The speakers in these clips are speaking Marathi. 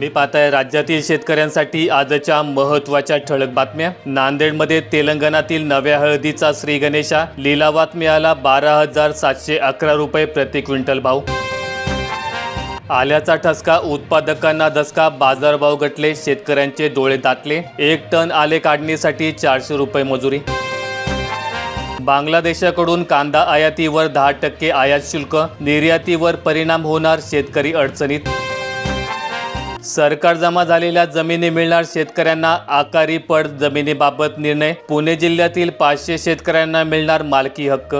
मी पाहताय राज्यातील शेतकऱ्यांसाठी आजच्या महत्त्वाच्या ठळक बातम्या. नांदेडमध्ये तेलंगणातील नव्या हळदीचा श्री गणेशा लिलावात मिळाला बारा हजार सातशे अकरा रुपये प्रति क्विंटल भाव. आल्याचा ठसका उत्पादकांना धसका बाजारभाव घटले शेतकऱ्यांचे डोळे दाटले. एक टन आले काढणीसाठी चारशे रुपये मजुरी. बांगलादेशाकडून कांदा आयातीवर दहा टक्के आयात शुल्क निर्यातीवर परिणाम होणार शेतकरी अडचणीत. सरकार जमा झालेल्या जमिनी मिळणार शेतकऱ्यांना आकारी पड जमिनीबाबत निर्णय. पुणे जिल्ह्यातील पाचशे शेतकऱ्यांना मिळणार मालकी हक्क.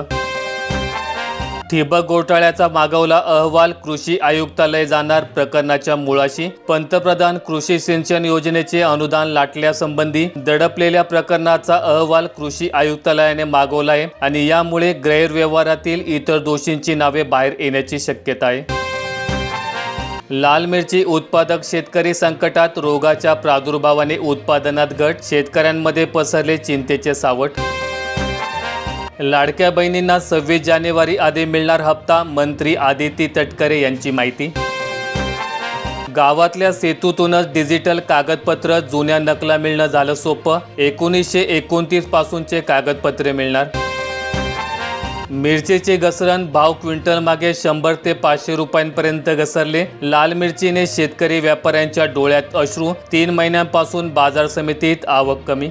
ठिबक घोटाळ्याचा मागवला अहवाल कृषी आयुक्तालय जाणार प्रकरणाच्या मुळाशी. पंतप्रधान कृषी सिंचन योजनेचे अनुदान लाटल्यासंबंधी दडपलेल्या प्रकरणाचा अहवाल कृषी आयुक्तालयाने मागवला आहे आणि यामुळे गैरव्यवहारातील इतर दोषींची नावे बाहेर येण्याची शक्यता आहे. लाल मिरची उत्पादक शेतकरी संकटात रोगाच्या प्रादुर्भावाने उत्पादनात घट शेतकऱ्यांमध्ये पसरले चिंतेचे सावट. लाडक्या बहिणींना सव्वीस जानेवारी आधी मिळणार हप्ता मंत्री आदिती तटकरे यांची माहिती. गावातल्या सेतूतूनच डिजिटल कागदपत्र जुन्या नकला मिळणं झालं सोपं. एकोणीसशे एकोणतीस पासूनचे कागदपत्रे मिळणार. मिरचीचे घसरण भाव क्विंटल मागे शंभर ते पाचशे रुपयांपर्यंत घसरले. लाल मिरचीने शेतकरी व्यापाऱ्यांच्या डोळ्यात अश्रू. तीन महिन्यांपासून बाजार समितीत आवक कमी.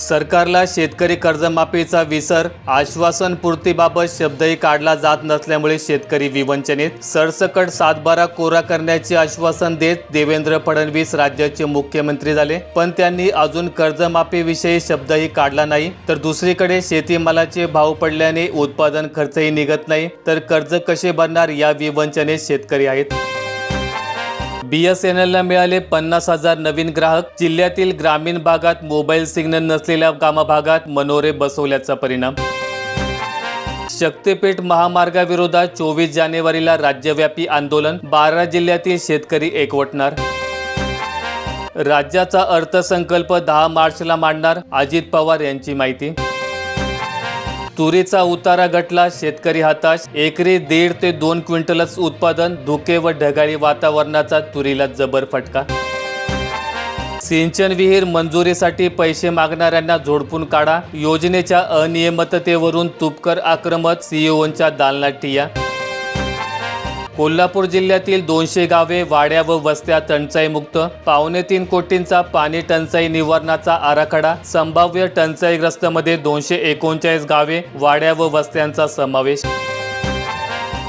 सरकारला शेतकरी कर्जमाफीचा विसर आश्वासन पूर्तीबाबत शब्दही काढला जात नसल्यामुळे शेतकरी विवंचनेत सरसकट सातबारा कोरा करण्याचे आश्वासन देत देवेंद्र फडणवीस राज्याचे मुख्यमंत्री झाले. पण त्यांनी अजून कर्जमाफीविषयी शब्दही काढला नाही. तर दुसरीकडे शेतीमालाचे भाव पडल्याने उत्पादन खर्चही निघत नाही. तर कर्ज कसे भरणार या विवंचनेत शेतकरी आहेत? बी एस एन एलला मिळाले पन्नास हजार नवीन ग्राहक. जिल्ह्यातील ग्रामीण भागात मोबाईल सिग्नल नसलेल्या कामभागात मनोरे बसवल्याचा परिणाम. शक्तीपीठ महामार्गाविरोधात चोवीस जानेवारीला राज्यव्यापी आंदोलन. बारा जिल्ह्यातील शेतकरी एकवटणार. राज्याचा अर्थसंकल्प दहा मार्चला मांडणार अजित पवार यांची माहिती. तुरीचा उतारा घटला शेतकरी हताश. एकरी दीड ते दोन क्विंटलच उत्पादन धुके व ढगाळी वातावरणाचा तुरीला जबर फटका. सिंचन विहीर मंजुरीसाठी पैसे मागणाऱ्यांना झोडपून काढा. योजनेच्या अनियमिततेवरून तुपकर आक्रमक सीईओंच्या दालनात ठिया. कोल्हापूर जिल्ह्यातील दोनशे गावे वाड्या व वस्त्या टंचाईमुक्त. पावणे तीन कोटींचा पाणी टंचाई निवारणाचा आराखडा. संभाव्य टंचाईग्रस्तमध्ये दोनशे एकोणचाळीस गावे वाड्या व वस्त्यांचा समावेश.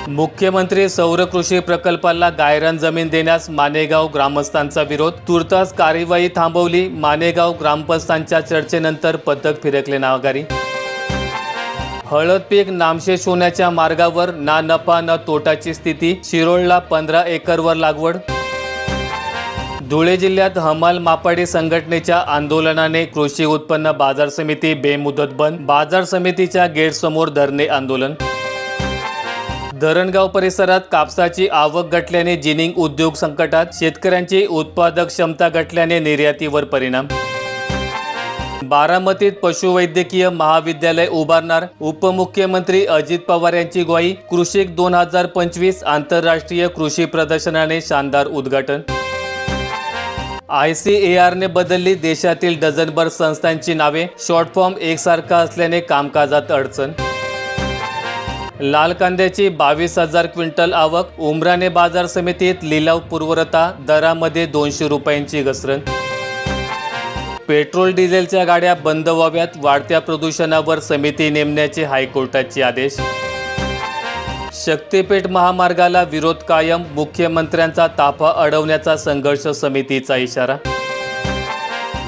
मुख्यमंत्री सौर कृषी प्रकल्पाला गायरान जमीन देण्यास मानेगाव ग्रामस्थांचा विरोध. तुर्तास कार्यवाही थांबवली मानेगाव ग्रामस्थांच्या चर्चेनंतर पथक फिरकले नागारी हळद पीक नामशेष होण्याच्या मार्गावर ना नफा न तोटाची स्थिती. शिरोळला पंधरा एकरवर लागवड. धुळे जिल्ह्यात हमाल मापाडी संघटनेच्या आंदोलनाने कृषी उत्पन्न बाजार समिती बेमुदत बंद. बाजार समितीच्या गेटसमोर धरणे आंदोलन. धरणगाव परिसरात कापसाची आवक घटल्याने जिनिंग उद्योग संकटात. शेतकऱ्यांची उत्पादक क्षमता घटल्याने निर्यातीवर परिणाम. बारामतीत पशुवैद्यकीय महाविद्यालय उभारणार उपमुख्यमंत्री अजित पवार यांची ग्वाही. कृषिक दोन हजार पंचवीस आंतरराष्ट्रीय कृषी प्रदर्शनाने शानदार उद्घाटन. आय सी ए आरने बदलली देशातील डझनभर संस्थांची नावे. शॉर्ट फॉर्म एकसारखा असल्याने कामकाजात अडचण. लाल कांद्याची बावीस हजार क्विंटल आवक. उमराने बाजार समितीत लिलाव पूर्वरता. दरामध्ये दोनशे रुपयांची घसरण. पेट्रोल डिझेलच्या गाड्या बंद व्हाव्यात वाढत्या प्रदूषणावर समिती नेमण्याचे हायकोर्टाचे आदेश. शक्तीपेठ महामार्गाला विरोध कायम मुख्यमंत्र्यांचा ताफा अडवण्याचा संघर्ष समितीचा इशारा.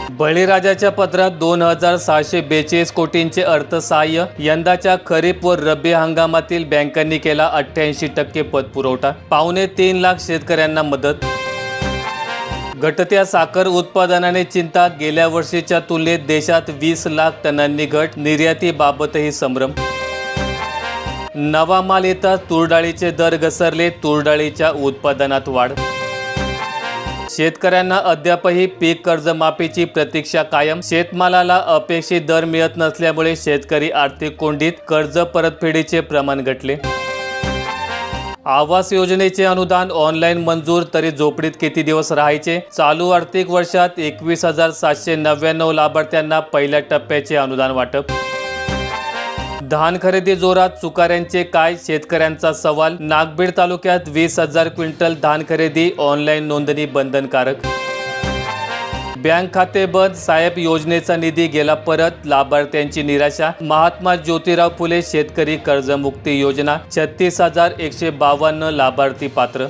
बळीराजाच्या पत्रात दोन हजार सहाशे बेचाळीस कोटींचे अर्थसहाय्य यंदाच्या खरीप व रब्बी हंगामातील बँकांनी केला अठ्ठ्याऐंशी टक्के पतपुरवठा. पावणे तीन लाख शेतकऱ्यांना मदत. घटत्या साखर उत्पादनाने चिंता गेल्या वर्षीच्या तुलनेत देशात वीस लाख टनांनी घट निर्यातीबाबतही संभ्रम. नवा माल येता तुरडाळीचे दर घसरले तुरडाळीच्या उत्पादनात वाढ. शेतकऱ्यांना अद्यापही पीक कर्जमाफीची प्रतीक्षा कायम. शेतमालाला अपेक्षित दर मिळत नसल्यामुळे शेतकरी आर्थिक कोंडीत कर्ज परतफेडीचे प्रमाण घटले. आवास योजनेचे अनुदान ऑनलाईन मंजूर तरी झोपडीत किती दिवस राहायचे? चालू आर्थिक वर्षात एकवीस हजार सातशे नव्याण्णव लाभार्थ्यांना पहिल्या टप्प्याचे अनुदान वाटप. धान खरेदी जोरात चुकाऱ्यांचे काय? शेतकऱ्यांचा सवाल. नागबीड तालुक्यात वीस हजार क्विंटल धान खरेदी ऑनलाईन नोंदणी बंधनकारक बँक खाते बंद साहेब योजनेचा निधी गेला परत लाभार्थ्यांची निराशा. महात्मा ज्योतिराव फुले शेतकरी कर्जमुक्ती योजना छत्तीस हजार एकशे बावन्न लाभार्थी पात्र.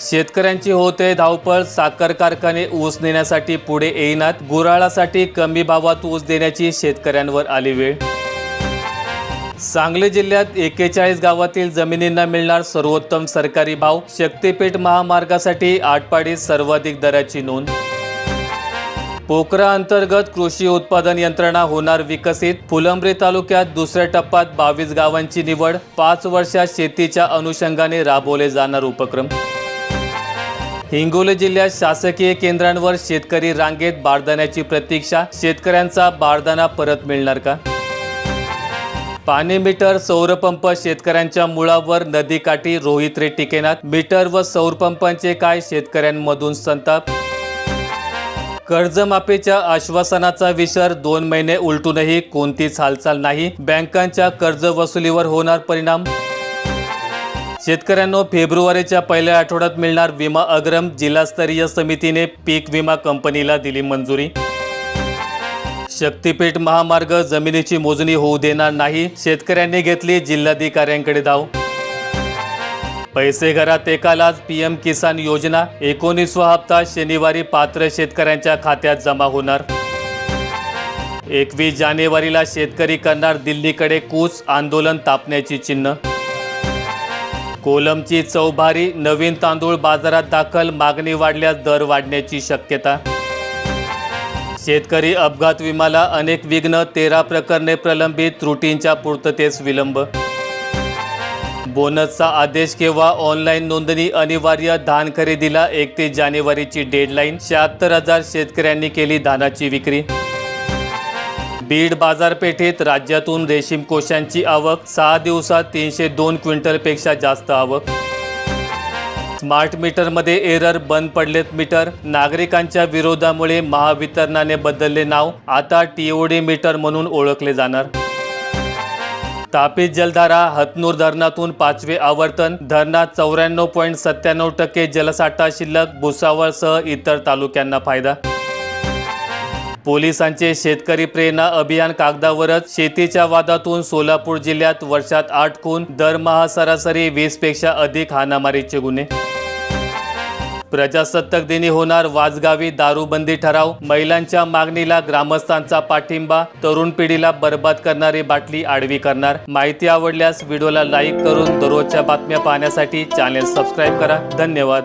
शेतकऱ्यांची होते धावपळ साखर कारखाने ऊस नेण्यासाठी पुढे येईनात गुराळासाठी कमी भावात ऊस देण्याची शेतकऱ्यांवर आली वेळ. सांगली जिल्ह्यात एकेचाळीस गावातील जमिनींना मिळणार सर्वोत्तम सरकारी भाव. शक्तीपीठ महामार्गासाठी आटपाडीत सर्वाधिक दराची नोंद. पोखरा अंतर्गत कृषी उत्पादन यंत्रणा होणार विकसित. फुलंब्री तालुक्यात दुसऱ्या टप्प्यात बावीस गावांची निवड. पाच वर्षात शेतीच्या अनुषंगाने राबवले जाणार उपक्रम. हिंगोली जिल्ह्यात शासकीय केंद्रांवर शेतकरी रांगेत बारदाण्याची प्रतीक्षा. शेतकऱ्यांचा बारदाना परत मिळणार का? पाणी मीटर सौरपंप शेतकऱ्यांच्या मुळावर नदीकाठी रोहित रे टिकेनात मीटर व सौरपंपांचे काय शेतकऱ्यांमधून संताप? कर्जमाफीच्या आश्वासनाचा विसर दोन महिने उलटूनही कोणतीच हालचाल नाही. बँकांच्या कर्ज वसुलीवर होणार परिणाम? शेतकऱ्यांनो फेब्रुवारीच्या पहिल्या आठवड्यात मिळणार विमा अग्रम जिल्हास्तरीय समितीने पीक विमा कंपनीला दिली मंजुरी. शक्तीपीठ महामार्ग जमिनीची मोजणी होऊ देणार नाही. शेतकऱ्यांनी घेतली जिल्हाधिकाऱ्यांकडे धाव. पैसे घरात एकालाच पीएम किसान योजना. एकोणीसवा हप्ता शनिवारी पात्र शेतकऱ्यांच्या खात्यात जमा होणार. एकवीस जानेवारीला शेतकरी करणार दिल्लीकडे कूच आंदोलन तापण्याची चिन्ह. कोलमची चौभारी नवीन तांदूळ बाजारात दाखल मागणी वाढल्यास दर वाढण्याची शक्यता. शेतकरी अपघात विमाला अनेक विघ्न तेरा प्रकरणे प्रलंबित त्रुटींच्या पूर्ततेस विलंब. बोनसचा आदेश किंवा ऑनलाईन नोंदणी अनिवार्य धान खरेदीला एकतीस जानेवारीची डेडलाईन शहात्तर हजार शेतकऱ्यांनी केली धानाची विक्री. बीड बाजारपेठेत राज्यातून रेशीम कोशांची आवक सहा दिवसात तीनशे दोन क्विंटलपेक्षा जास्त आवक. स्मार्ट मीटरमध्ये एरर बंद पडलेत मीटर. नागरिकांच्या विरोधामुळे महावितरणाने बदलले नाव. आता टीओडी मीटर म्हणून ओळखले जाणार. तापी जलधारा हतनूर धरणातून पाचवे आवर्तन. धरणात चौऱ्याण्णव पॉईंट सत्त्याण्णव टक्के जलसाठा शिल्लक. भुसावळसह इतर तालुक्यांना फायदा. पोलिसांचे शेतकरी प्रेरणा अभियान कागदावरच शेतीच्या वादातून सोलापूर जिल्ह्यात वर्षात आठ खून दरमहा सरासरी वीसपेक्षा अधिक हाणामारीचे गुन्हे. प्रजासत्ताक दिनी होणार वाजगावी दारूबंदी ठराव महिलांच्या मागणीला ग्रामस्थांचा पाठिंबा तरुण पिढीला बर्बाद करणारी बाटली आडवी करणार. माहिती आवडल्यास व्हिडिओला लाईक करून दररोजच्या बातम्या पाहण्यासाठी चॅनेल सबस्क्राईब करा. धन्यवाद.